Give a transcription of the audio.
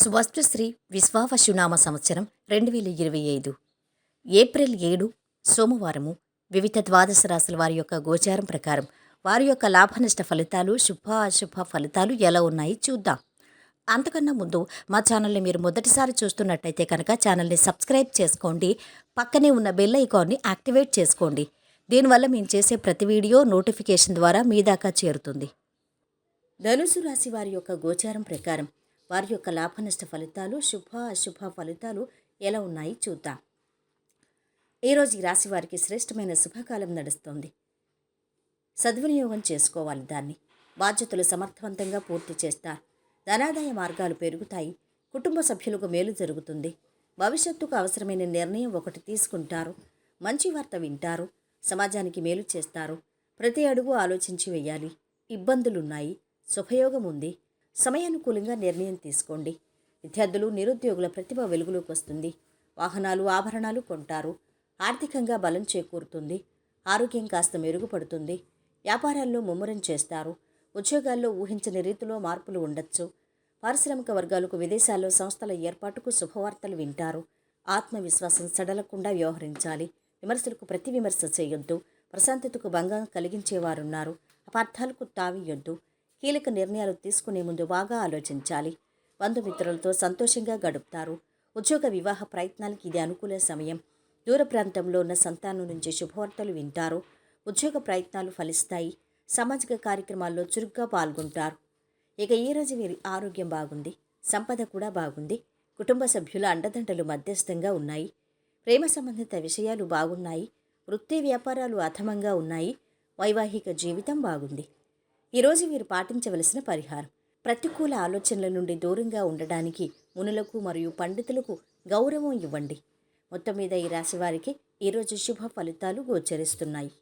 స్వస్తి శ్రీ విశ్వావశునామ సంవత్సరం రెండు వేల ఇరవై ఐదు. ఏప్రిల్ ఏడు సోమవారము వివిధ ద్వాదశ రాశుల వారి యొక్క గోచారం ప్రకారం వారి యొక్క లాభనష్ట ఫలితాలు శుభ అశుభ ఫలితాలు ఎలా ఉన్నాయి చూద్దాం. అంతకన్నా ముందు మా ఛానల్ని మీరు మొదటిసారి చూస్తున్నట్టయితే కనుక ఛానల్ని సబ్స్క్రైబ్ చేసుకోండి పక్కనే ఉన్న బెల్ ఐకాన్ని యాక్టివేట్ చేసుకోండి. దీనివల్ల మేము చేసే ప్రతి వీడియో నోటిఫికేషన్ ద్వారా మీ దాకా చేరుతుంది. ధనుసు రాశి వారి యొక్క గోచారం ప్రకారం వారి యొక్క లాభనష్ట ఫలితాలు శుభ అశుభ ఫలితాలు ఎలా ఉన్నాయి చూద్దాం. ఈరోజు ఈ రాశి వారికి శ్రేష్టమైన శుభకాలం నడుస్తోంది. సద్వినియోగం చేసుకోవాలి దాన్ని. బాధ్యతలు సమర్థవంతంగా పూర్తి చేస్తారు. ధనాదాయ మార్గాలు పెరుగుతాయి. కుటుంబ సభ్యులకు మేలు జరుగుతుంది. భవిష్యత్తుకు అవసరమైన నిర్ణయం ఒకటి తీసుకుంటారు. మంచి వార్త వింటారు. సమాజానికి మేలు చేస్తారు. ప్రతి అడుగు ఆలోచించి వేయాలి ఇబ్బందులున్నాయి. శుభయోగం ఉంది. సమయానుకూలంగా నిర్ణయం తీసుకోండి. విద్యార్థులు నిరుద్యోగుల ప్రతిభ వెలుగులోకి వస్తుంది. వాహనాలు ఆభరణాలు కొంటారు. ఆర్థికంగా బలం చేకూరుతుంది. ఆరోగ్యం కాస్త మెరుగుపడుతుంది. వ్యాపారాల్లో ముమ్మరం చేస్తారు. ఉద్యోగాల్లో ఊహించని రీతిలో మార్పులు ఉండొచ్చు. పారిశ్రామిక వర్గాలకు విదేశాల్లో సంస్థల ఏర్పాటుకు శుభవార్తలు వింటారు. ఆత్మవిశ్వాసం సడలకుండా వ్యవహరించాలి. విమర్శలకు ప్రతి విమర్శ చేయొద్దు ప్రశాంతతకు భంగం కలిగించేవారున్నారు. అపార్థాలకు తావియొద్దు కీలక నిర్ణయాలు తీసుకునే ముందు బాగా ఆలోచించాలి. బంధుమిత్రులతో సంతోషంగా గడుపుతారు. ఉద్యోగ వివాహ ప్రయత్నాలకి ఇది అనుకూల సమయం. దూర ప్రాంతంలో ఉన్న సంతానం నుంచి శుభవార్తలు వింటారు. ఉద్యోగ ప్రయత్నాలు ఫలిస్తాయి. సామాజిక కార్యక్రమాల్లో చురుగ్గా పాల్గొంటారు. ఇక ఈ రోజు వీరి ఆరోగ్యం బాగుంది. సంపద కూడా బాగుంది. కుటుంబ సభ్యుల అండదండలు మధ్యస్థంగా ఉన్నాయి. ప్రేమ సంబంధిత విషయాలు బాగున్నాయి. వృత్తి వ్యాపారాలు అధమంగా ఉన్నాయి. వైవాహిక జీవితం బాగుంది. ఈరోజు వీరు పాటించవలసిన పరిహారం. ప్రతికూల ఆలోచనల నుండి దూరంగా ఉండడానికి మునులకు మరియు పండితులకు గౌరవం ఇవ్వండి. మొత్తం మీద ఈ రాశి వారికి ఈరోజు శుభ ఫలితాలు గోచరిస్తున్నాయి.